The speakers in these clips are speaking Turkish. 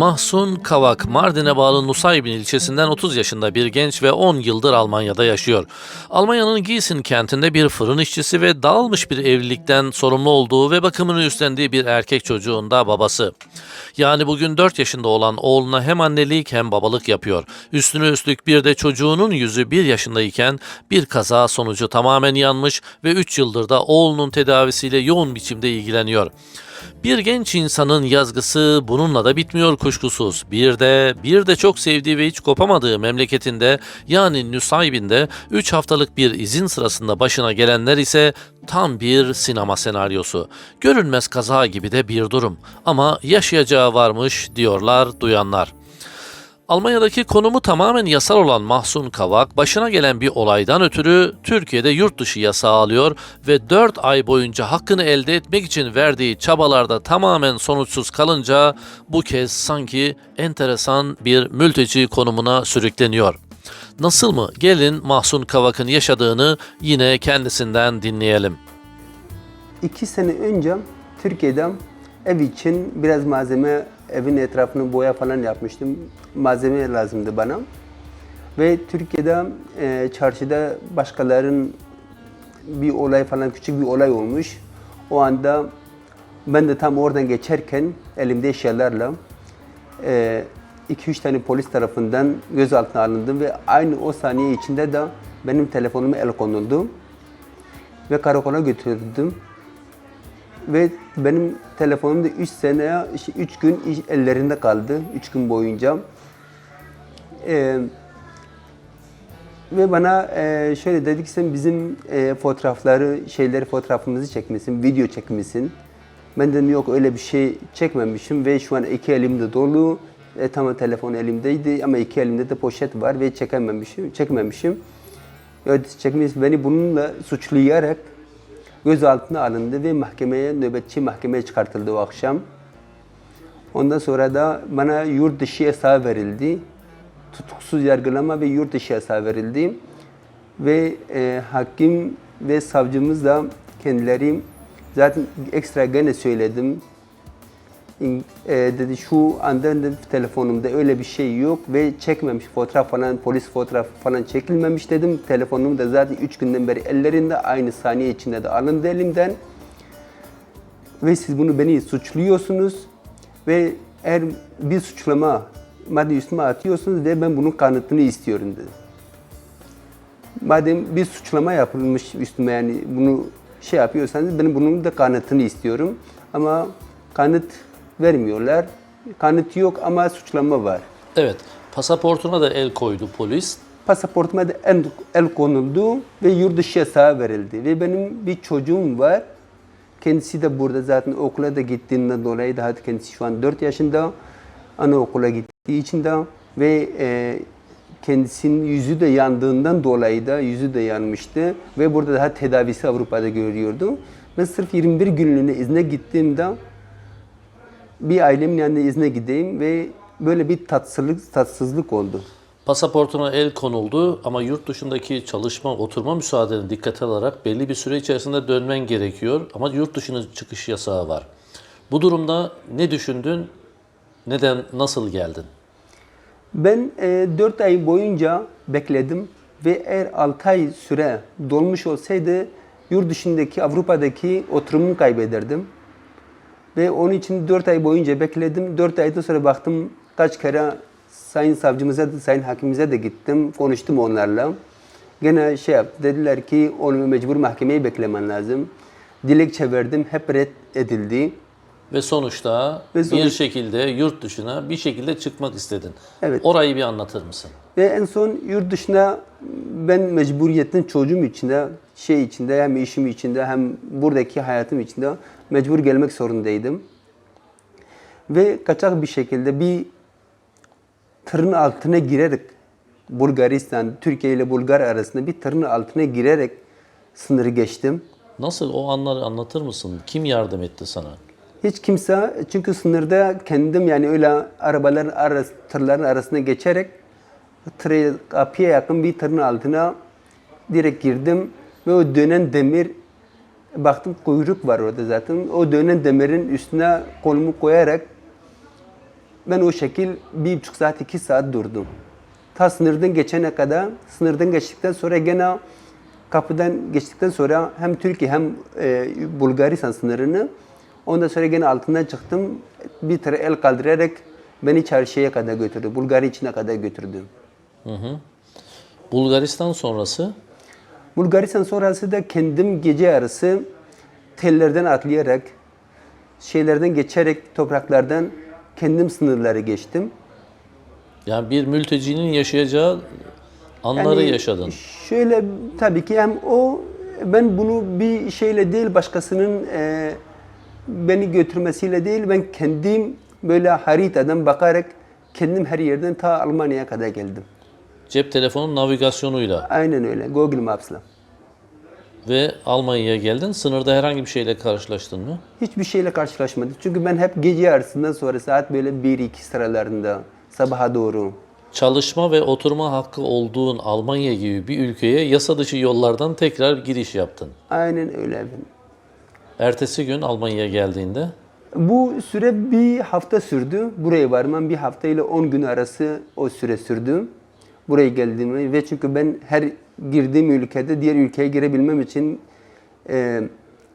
Mahsun Kavak, Mardin'e bağlı Nusaybin ilçesinden 30 yaşında bir genç ve 10 yıldır Almanya'da yaşıyor. Almanya'nın Gießen kentinde bir fırın işçisi ve dağılmış bir evlilikten sorumlu olduğu ve bakımını üstlendiği bir erkek çocuğun da babası. Yani bugün 4 yaşında olan oğluna hem annelik hem babalık yapıyor. Üstüne üstlük bir de çocuğunun yüzü 1 yaşındayken bir kaza sonucu tamamen yanmış ve 3 yıldır da oğlunun tedavisiyle yoğun biçimde ilgileniyor. Bir genç insanın yazgısı bununla da bitmiyor kuşkusuz. Bir de bir de çok sevdiği ve hiç kopamadığı memleketinde yani Nusaybin'de 3 haftalık bir izin sırasında başına gelenler ise tam bir sinema senaryosu. Görünmez kaza gibi de bir durum ama yaşayacağı varmış diyorlar duyanlar. Almanya'daki konumu tamamen yasal olan Mahsun Kavak, başına gelen bir olaydan ötürü Türkiye'de yurt dışı yasağı alıyor ve 4 ay boyunca hakkını elde etmek için verdiği çabalarda tamamen sonuçsuz kalınca bu kez sanki enteresan bir mülteci konumuna sürükleniyor. Nasıl mı? Gelin Mahsun Kavak'ın yaşadığını yine kendisinden dinleyelim. İki sene önce Türkiye'de ev için biraz malzeme, evin etrafını boya falan yapmıştım. Malzeme lazımdı bana. Ve Türkiye'de e, çarşıda başkalarının bir olay falan küçük bir olay olmuş. O anda ben de tam oradan geçerken elimde eşyalarla 2-3 tane polis tarafından gözaltına alındım ve aynı o saniye içinde de benim telefonuma el konuldu ve karakola götürdüm. Ve benim telefonum da 3 sene, 3 gün iş- ellerinde kaldı. 3 gün boyunca. Ee, ve bana e, şöyle dedik sen bizim e, fotoğrafları, şeyleri fotoğrafımızı çekmişsin, video çekmişsin. Ben dedim yok öyle bir şey çekmemişim ve şu an iki elimde dolu. E, tamam telefon elimdeydi ama iki elimde de poşet var ve çekememişim, çekmemişim. Ya çekmiş beni bununla suçlayarak gözaltına alındı ve mahkemeye, nöbetçi mahkemeye çıkartıldı o akşam. Ondan sonra da bana yurt dışı yasağı verildi. Tutuksuz yargılama ve yurt dışı yasağı verildi. Ve e, hakim ve savcımız da kendileri zaten ekstra gene söyledim. E, dedi şu anda dedi, telefonumda öyle bir şey yok ve çekmemiş fotoğraf falan polis fotoğrafı falan çekilmemiş dedim. Telefonum da zaten 3 günden beri ellerinde aynı saniye içinde de alındı elimden. Ve siz bunu beni suçluyorsunuz ve eğer bir suçlama madde üstüme atıyorsunuz ve ben bunun kanıtını istiyorum dedi. Madem bir suçlama yapılmış üstüme yani bunu şey yapıyorsanız ben bunun da kanıtını istiyorum. Ama kanıt vermiyorlar. Kanıt yok ama suçlama var. Evet, pasaportuna da el koydu polis. Pasaportuma da el, el konuldu ve yurt dışı yasağı verildi. Ve benim bir çocuğum var. Kendisi de burada zaten okula da gittiğinden dolayı daha kendisi şu an 4 yaşında. Anaokula gittiği için de ve e, kendisinin yüzü de yandığından dolayı da yüzü de yanmıştı ve burada daha tedavisi Avrupa'da görüyordu. Ben sırf 21 günlüğüne izne gittiğimde bir ailemin yanına izne gideyim ve böyle bir tatsızlık, tatsızlık oldu. Pasaportuna el konuldu ama yurt dışındaki çalışma, oturma müsaadeni dikkate alarak belli bir süre içerisinde dönmen gerekiyor ama yurt dışına çıkış yasağı var. Bu durumda ne düşündün? Neden, nasıl geldin? Ben e, 4 ay boyunca bekledim ve eğer 6 ay süre dolmuş olsaydı yurt dışındaki Avrupa'daki oturumumu kaybederdim. Ve onun için 4 ay boyunca bekledim. 4 aydan sonra baktım kaç kere sayın savcımıza da sayın hakimimize de gittim. Konuştum onlarla. Gene şey yaptı. Dediler ki onu mecbur mahkemeyi beklemen lazım. Dilekçe verdim. Hep red edildi. Ve sonuçta Ve sonuç- bir şekilde yurt dışına bir şekilde çıkmak istedin. Evet. Orayı bir anlatır mısın? Ve en son yurt dışına ben mecburiyetten çocuğum içinde, şey içinde hem işim içinde hem buradaki hayatım içinde mecbur gelmek zorundaydım. Ve kaçak bir şekilde bir tırın altına girerek Bulgaristan, Türkiye ile Bulgar arasında bir tırın altına girerek sınırı geçtim. Nasıl o anları anlatır mısın? Kim yardım etti sana? Hiç kimse çünkü sınırda kendim yani öyle arabaların arası, tırların arasına geçerek tırı, kapıya yakın bir tırın altına direkt girdim ve o dönen demir baktım kuyruk var orada zaten. O dönen demirin üstüne kolumu koyarak Ben o şekil bir buçuk saat, iki saat durdum. Ta sınırdan geçene kadar, sınırdan geçtikten sonra gene kapıdan geçtikten sonra hem Türkiye hem e, Bulgaristan sınırını ondan sonra gene altından çıktım. Bir tane el kaldırarak beni çarşıya kadar götürdü. Bulgarya içine kadar götürdü. Bulgaristan sonrası Bulgaristan sonrası da kendim gece yarısı tellerden atlayarak, şeylerden geçerek, topraklardan kendim sınırları geçtim. yani bir mültecinin yaşayacağı anları Yani yaşadın. Şöyle tabii ki hem o ben bunu bir şeyle değil başkasının e, beni götürmesiyle değil ben kendim böyle haritadan bakarak kendim her yerden ta Almanya'ya kadar geldim. Cep telefonu navigasyonuyla Aynen öyle Google Maps'la. ve Almanya'ya geldin. Sınırda herhangi bir şeyle karşılaştın mı? Hiçbir şeyle karşılaşmadık. Çünkü ben hep gece yarısından sonra saat böyle 1-2 sıralarında sabaha doğru. Çalışma ve oturma hakkı olduğun Almanya gibi bir ülkeye yasa dışı yollardan tekrar giriş yaptın. Aynen öyle. Ertesi gün Almanya'ya geldiğinde Bu süre bir hafta sürdü. Buraya varmam bir hafta ile 10 gün arası o süre sürdü. Buraya geldiğimi ve çünkü ben her girdiğim ülkede diğer ülkeye girebilmem için e,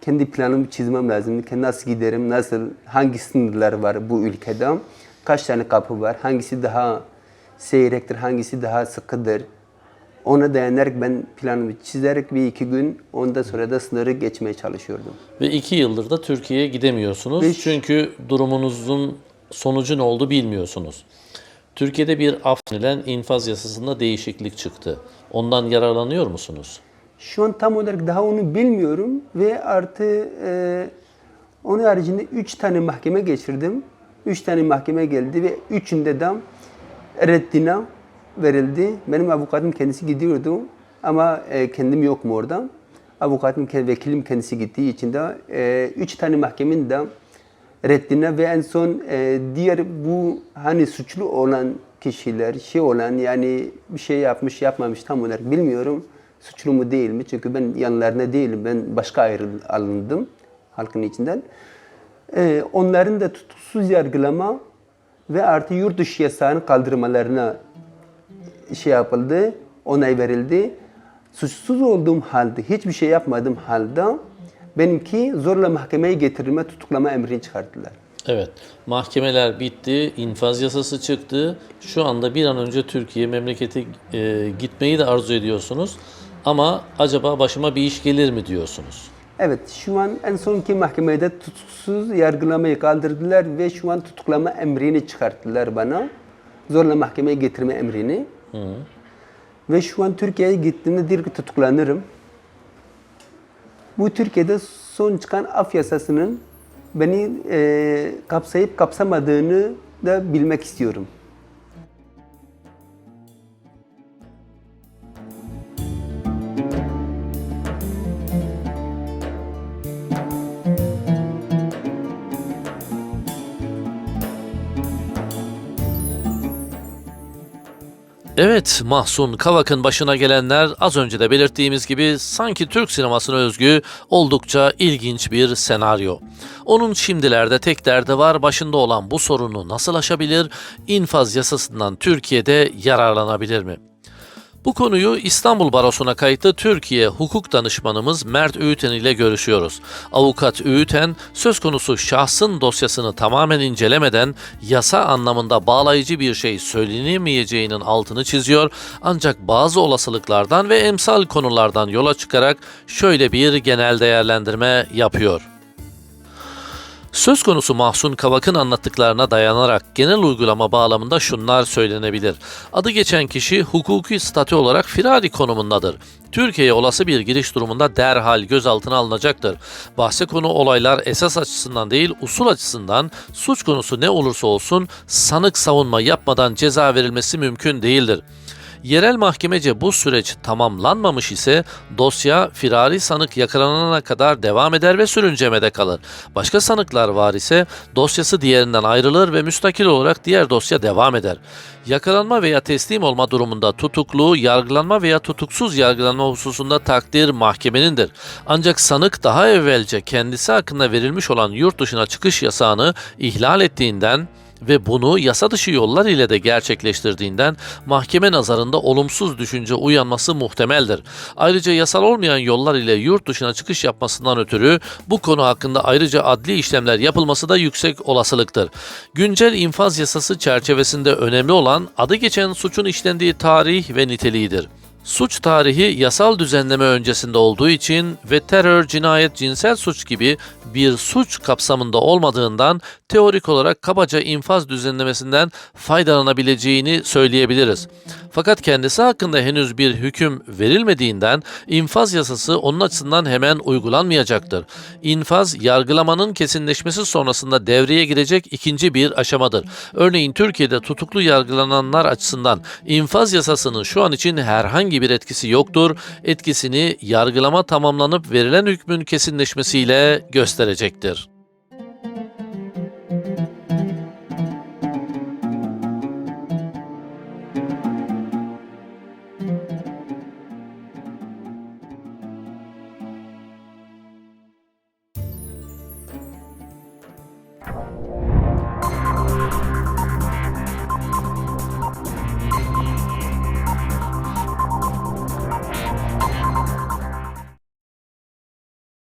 kendi planımı çizmem lazım. Nasıl giderim, nasıl, hangi sınırlar var bu ülkede, kaç tane kapı var, hangisi daha seyrektir, hangisi daha sıkıdır. Ona dayanarak ben planımı çizerek bir iki gün ondan sonra da sınırı geçmeye çalışıyordum. ve iki yıldır da Türkiye'ye gidemiyorsunuz. Beş- Çünkü durumunuzun sonucu ne oldu bilmiyorsunuz. Türkiye'de bir af denilen infaz yasasında değişiklik çıktı. Ondan yararlanıyor musunuz? Şu an tam olarak daha onu bilmiyorum ve artı e, onun haricinde üç tane mahkeme geçirdim. Üç tane mahkeme geldi ve üçünde de reddine verildi. Benim avukatım kendisi gidiyordu ama e, kendim yok mu orada. Avukatım, vekilim kendisi gittiği için de e, üç tane mahkemenin de reddine ve en son e, diğer bu hani suçlu olan kişiler şey olan yani bir şey yapmış yapmamış tam olarak bilmiyorum. Suçlu mu değil mi? Çünkü ben yanlarına değilim. Ben başka ayrı alındım halkın içinden. E, onların da tutuksuz yargılama ve artı yurt dışı yasağının kaldırmalarına şey yapıldı, onay verildi. Suçsuz olduğum halde, hiçbir şey yapmadığım halde benimki zorla mahkemeye getirilme, tutuklama emrini çıkarttılar. Evet, mahkemeler bitti, infaz yasası çıktı. Şu anda bir an önce Türkiye memlekete e, gitmeyi de arzu ediyorsunuz. Ama acaba başıma bir iş gelir mi diyorsunuz? Evet, şu an en sonki mahkemede tutuksuz yargılamayı kaldırdılar ve şu an tutuklama emrini çıkarttılar bana. Zorla mahkemeye getirme emrini. Ve şu an Türkiye'ye gittiğimde direkt tutuklanırım. Bu Türkiye'de son çıkan af yasasının beni e, kapsayıp kapsamadığını da bilmek istiyorum. Evet, Mahsun Kavak'ın başına gelenler az önce de belirttiğimiz gibi sanki Türk sinemasına özgü oldukça ilginç bir senaryo. Onun şimdilerde tek derdi var başında olan bu sorunu nasıl aşabilir, infaz yasasından Türkiye'de yararlanabilir mi? Bu konuyu İstanbul Barosu'na kayıtlı Türkiye hukuk danışmanımız Mert Öğüten ile görüşüyoruz. Avukat Öğüten, söz konusu şahsın dosyasını tamamen incelemeden yasa anlamında bağlayıcı bir şey söylenemeyeceğinin altını çiziyor ancak bazı olasılıklardan ve emsal konulardan yola çıkarak şöyle bir genel değerlendirme yapıyor. Söz konusu Mahsun Kavak'ın anlattıklarına dayanarak genel uygulama bağlamında şunlar söylenebilir. Adı geçen kişi hukuki statü olarak firari konumundadır. Türkiye'ye olası bir giriş durumunda derhal gözaltına alınacaktır. Bahse konu olaylar esas açısından değil usul açısından suç konusu ne olursa olsun sanık savunma yapmadan ceza verilmesi mümkün değildir. Yerel mahkemece bu süreç tamamlanmamış ise dosya firari sanık yakalanana kadar devam eder ve sürüncemede kalır. Başka sanıklar var ise dosyası diğerinden ayrılır ve müstakil olarak diğer dosya devam eder. Yakalanma veya teslim olma durumunda tutuklu, yargılanma veya tutuksuz yargılanma hususunda takdir mahkemenindir. Ancak sanık daha evvelce kendisi hakkında verilmiş olan yurt dışına çıkış yasağını ihlal ettiğinden ve bunu yasa dışı yollar ile de gerçekleştirdiğinden mahkeme nazarında olumsuz düşünce uyanması muhtemeldir. Ayrıca yasal olmayan yollar ile yurt dışına çıkış yapmasından ötürü bu konu hakkında ayrıca adli işlemler yapılması da yüksek olasılıktır. Güncel infaz yasası çerçevesinde önemli olan adı geçen suçun işlendiği tarih ve niteliğidir. Suç tarihi yasal düzenleme öncesinde olduğu için ve terör, cinayet, cinsel suç gibi bir suç kapsamında olmadığından teorik olarak kabaca infaz düzenlemesinden faydalanabileceğini söyleyebiliriz. Fakat kendisi hakkında henüz bir hüküm verilmediğinden infaz yasası onun açısından hemen uygulanmayacaktır. İnfaz, yargılamanın kesinleşmesi sonrasında devreye girecek ikinci bir aşamadır. Örneğin Türkiye'de tutuklu yargılananlar açısından infaz yasasının şu an için herhangi bir etkisi yoktur. Etkisini yargılama tamamlanıp verilen hükmün kesinleşmesiyle gösterecektir.